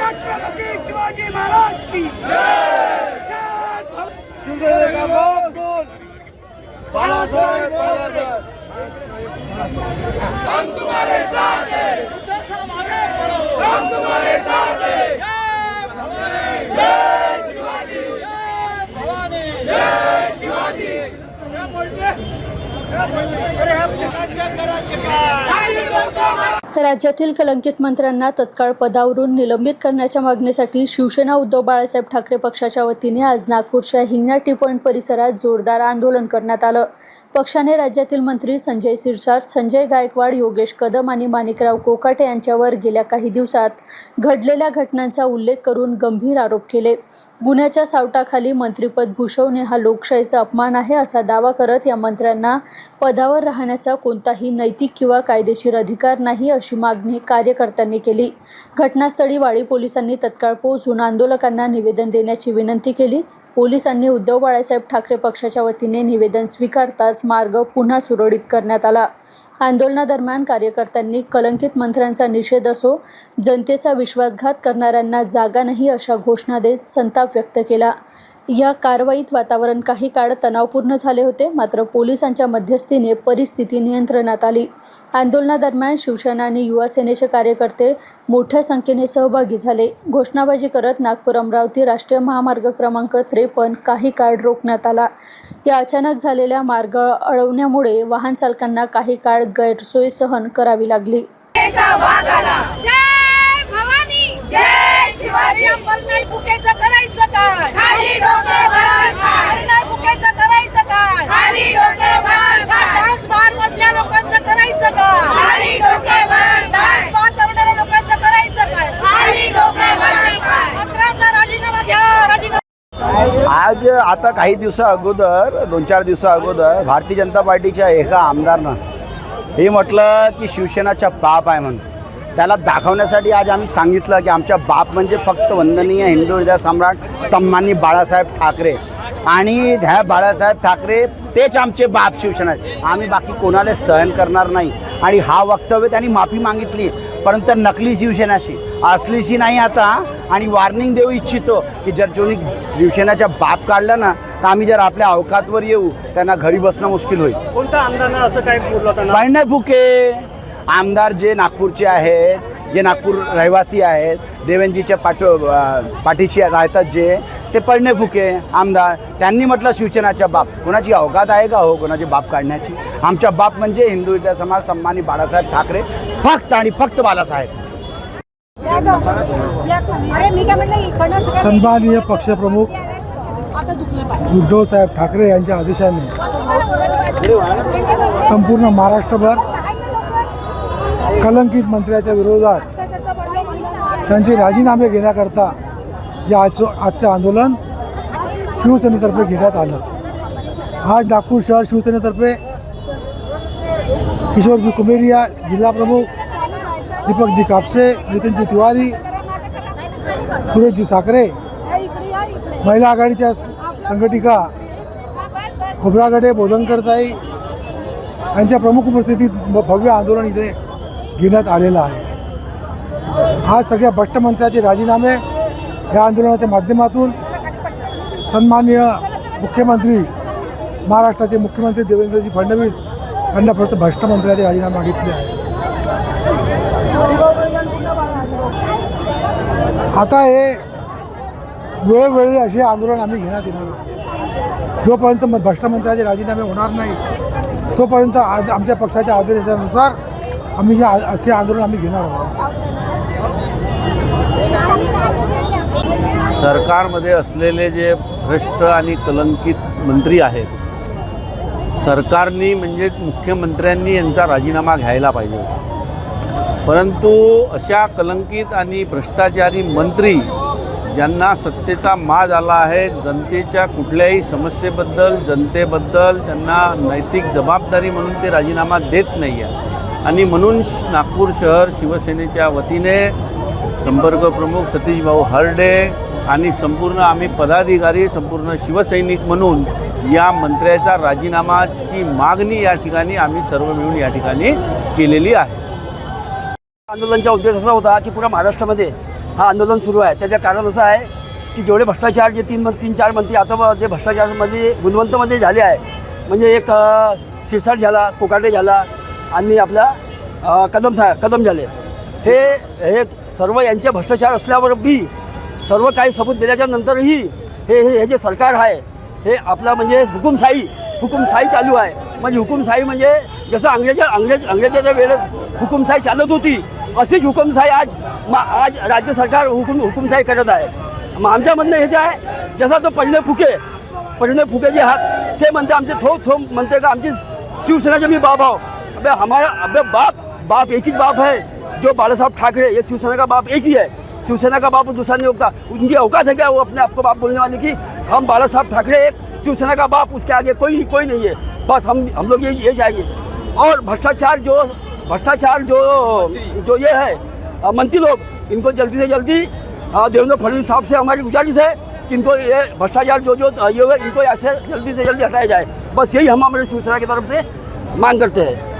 छत्रपती शिवाजी महाराज की। राज्यातील कलंकित मंत्र्यांना तत्काळ पदावरून निलंबित करण्याच्या मागणीसाठी शिवसेना उद्धव बाळासाहेब ठाकरे पक्षाच्या वतीने आज नागपूरच्या हिंगणा टी पॉईंट परिसरात जोरदार आंदोलन करण्यात आलं. पक्षाने राज्यातील मंत्री संजय सिरसाट संजय गायकवाड योगेश कदम आणि माणिकराव कोकाटे यांच्यावर गेल्या काही दिवसात घडलेल्या घटनांचा उल्लेख करून गंभीर आरोप केले. गुन्ह्याच्या सावटाखाली मंत्रिपद भूषवणे हा लोकशाहीचा अपमान आहे असा दावा करत या मंत्र्यांना पदावर राहण्याचा कोणताही नैतिक किंवा कायदेशीर अधिकार नाही अशी मागणी कार्यकर्त्यांनी केली. घटनास्थळी वाळी पोलिसांनी तत्काळ पोहोचून आंदोलकांना निवेदन देण्याची विनंती केली. पोलिसांनी उद्धव बाळासाहेब ठाकरे पक्षाच्या वतीने निवेदन स्वीकारताच मार्ग पुन्हा सुरळीत करण्यात आला. आंदोलनादरम्यान कार्यकर्त्यांनी कलंकित मंत्र्यांचा निषेध असो जनतेचा विश्वासघात करणाऱ्यांना जागा नाही अशा घोषणा देत संताप व्यक्त केला. या कारवाईत वातावरण काही काळ तणावपूर्ण झाले होते मात्र पोलिसांच्या मध्यस्थीने परिस्थिती नियंत्रणात आली. आंदोलनादरम्यान शिवसेना आणि युवा सेनेचे कार्यकर्ते मोठ्या संख्येने सहभागी झाले. घोषणाबाजी करत नागपूर अमरावती राष्ट्रीय महामार्ग क्रमांक त्रेपन्न काही काळ रोखण्यात आला. या अचानक झालेल्या मार्ग अडवण्यामुळे वाहन चालकांना काही काळ गैरसोय सहन करावी लागली. जय भवानी! जय शिवाजी बुकेचं करायचं काय? खाली डोके बुकेचं करायचं काय? खाली डोके डान्स बार मधल्या लोकांचं करायचं काय खाली डोके डान्स बार करणाऱ्या लोकांचं करायचं काय? खाली डोके राजीनामा घ्या राजीनामा आज आता काही दिवसा अगोदर दोन चार दिवसा अगोदर भारतीय जनता पार्टीच्या एका आमदारनं हे म्हटलं की शिवसेनाच्या बाप आहे म्हणून. त्याला दाखवण्यासाठी आज आम्ही सांगितलं की आमच्या बाप म्हणजे फक्त वंदनीय हिंदू हृदय सम्राट सन्मानी बाळासाहेब ठाकरे. आणि ह्या बाळासाहेब ठाकरे तेच आमचे बाप शिवसेना आहेत. आम्ही बाकी कोणाला सहन करणार नाही. आणि हा वक्तव्य त्यांनी माफी मागितली. परंतु नकली शिवसेनाशी असलीशी नाही आता. आणि वॉर्निंग देऊ इच्छितो की जर कोणी शिवसेनाच्या बाप काढला ना तर आम्ही जर आपल्या अवकातवर येऊ. त्यांना घरी बसणं मुश्किल होईल. कोणत्या आमदारानं असं काय बोललं पाहिजे फुके. आमदार जे नागपूरचे आहेत जे नागपूर रहिवासी आहेत देवेंजीच्या पाठ पाठीशी राहतात जे ते पडणे फुके आमदार. त्यांनी म्हटलं शिवसेनाच्या बाप. कोणाची अवकात आहे का हो? कोणाचे बाप काढण्याची? आमच्या बाप म्हणजे हिंदू विद्या समाज सन्मानी बाळासाहेब ठाकरे फक्त आणि फक्त बाळासाहेब. सन्माननीय पक्षप्रमुख आता दुखलं पाय. उद्धवसाहेब ठाकरे यांच्या आदेशाने संपूर्ण महाराष्ट्रभर कलंकित मंत्र्याच्या विरोधात त्यांचे राजीनामे घेण्याकरता या आज आजचं आंदोलन शिवसेनेतर्फे घेण्यात आलं. आज नागपूर शहर शिवसेनेतर्फे किशोरजी कुमेरिया जिल्हाप्रमुख दीपकजी कापसे नितीनजी तिवारी सुरेशजी साखरे महिला आघाडीच्या संघटिका खोब्रागडे बोधनकरताई यांच्या प्रमुख उपस्थितीत भव्य आंदोलन इथे घेण्यात आलेला आहे. आज सगळ्या भ्रष्टमंत्र्याचे राजीनामे या आंदोलनाच्या माध्यमातून सन्माननीय मुख्यमंत्री महाराष्ट्राचे मुख्यमंत्री देवेंद्रजी फडणवीस यांना फक्त भ्रष्टमंत्र्याचे राजीनामे मागितले आहे. आता हे वेळोवेळी असे आंदोलन आम्ही घेण्यात येणार आहोत. जोपर्यंत भ्रष्टमंत्र्याचे राजीनामे होणार नाही तोपर्यंत आज आमच्या पक्षाच्या आदेशानुसार आम्ही हे आ- असे आंदोलन आम्ही घेणार आहोत. सरकारमध्ये असलेले जे भ्रष्ट आणि कलंकित मंत्री आहेत सरकारनी म्हणजे मुख्यमंत्र्यांनी यांचा राजीनामा घ्यायला पाहिजे. परंतु अशा कलंकित आणि भ्रष्टाचारी मंत्री ज्यांना सत्तेचा माज आला आहे जनतेच्या कुठल्याही समस्येबद्दल जनतेबद्दल त्यांना नैतिक जबाबदारी म्हणून ते राजीनामा देत नाही आहे आणि म्हणून नागपूर शहर शिवसेनेच्या वतीने संपर्क प्रमुख सतीश भाऊ हरडे आणि संपूर्ण आम्ही पदाधिकारी संपूर्ण शिवसैनिक म्हणून या मंत्र्याचा राजीनामाची मागणी या ठिकाणी आम्ही सर्व मिळून या ठिकाणी केलेली आहे. आंदोलनाचा उद्देश असा होता की पुऱ्या महाराष्ट्रामध्ये हा आंदोलन सुरू आहे. त्याचं कारण असं आहे की जेवढे भ्रष्टाचार जे तीन तीन चार मंत्री आता जे भ्रष्टाचारमध्ये गुणवंतमध्ये झाले आहे म्हणजे एक अ, शिरसाट झाला कोकाटे झाला आणि आपला कदम सा कदम झाले. हे हे सर्व यांचे भ्रष्टाचार असल्यावर बी सर्व काही सबूत दिल्याच्या नंतरही हे हे हे जे सरकार आहे हे आपला म्हणजे हुकुमशाही हुकुमशाही चालू आहे. म्हणजे हुकुमशाही म्हणजे जसं अंग्रेजा अंग्रेज अंग्रेजाच्या वेळेस हुकुमशाही चालत होती अशीच हुकुमशाही आज मा आज राज्य सरकार हुकुम हुकुमशाही करत आहे. मग आमच्या म्हणणं हे जे आहे जसा तो पहिले फुके पहिले फुके जे आहात ते म्हणते आमचे थो थो म्हणते का आमची शिवसेनाचे मी बाप आहो. अबे हमारा, अबे बाप बाप एक ही बाप है, जो बाला साहब ठाकरे, ये शिवसेना का बाप एक ही है। शिवसेना का बाप दूसरा नहीं होता। उनकी औकात है क्या वो अपने आप को बाप बोलने वाले की? हम बाला साहब ठाकरे एक, शिवसेना का बाप, उसके आगे कोई कोई नहीं है। बस हम हम लोग ये ये चाहेंगे और भ्रष्टाचार जो भ्रष्टाचार जो जो ये है मंत्री लोग, इनको जल्दी से जल्दी देवेंद्र फडणवीस साहब से हमारी गुजारिश है कि इनको ये भ्रष्टाचार जो जो ये है इनको ऐसे जल्दी से जल्दी हटाया जाए। बस यही हम हमारे शिवसेना की तरफ़ से मांग करते हैं।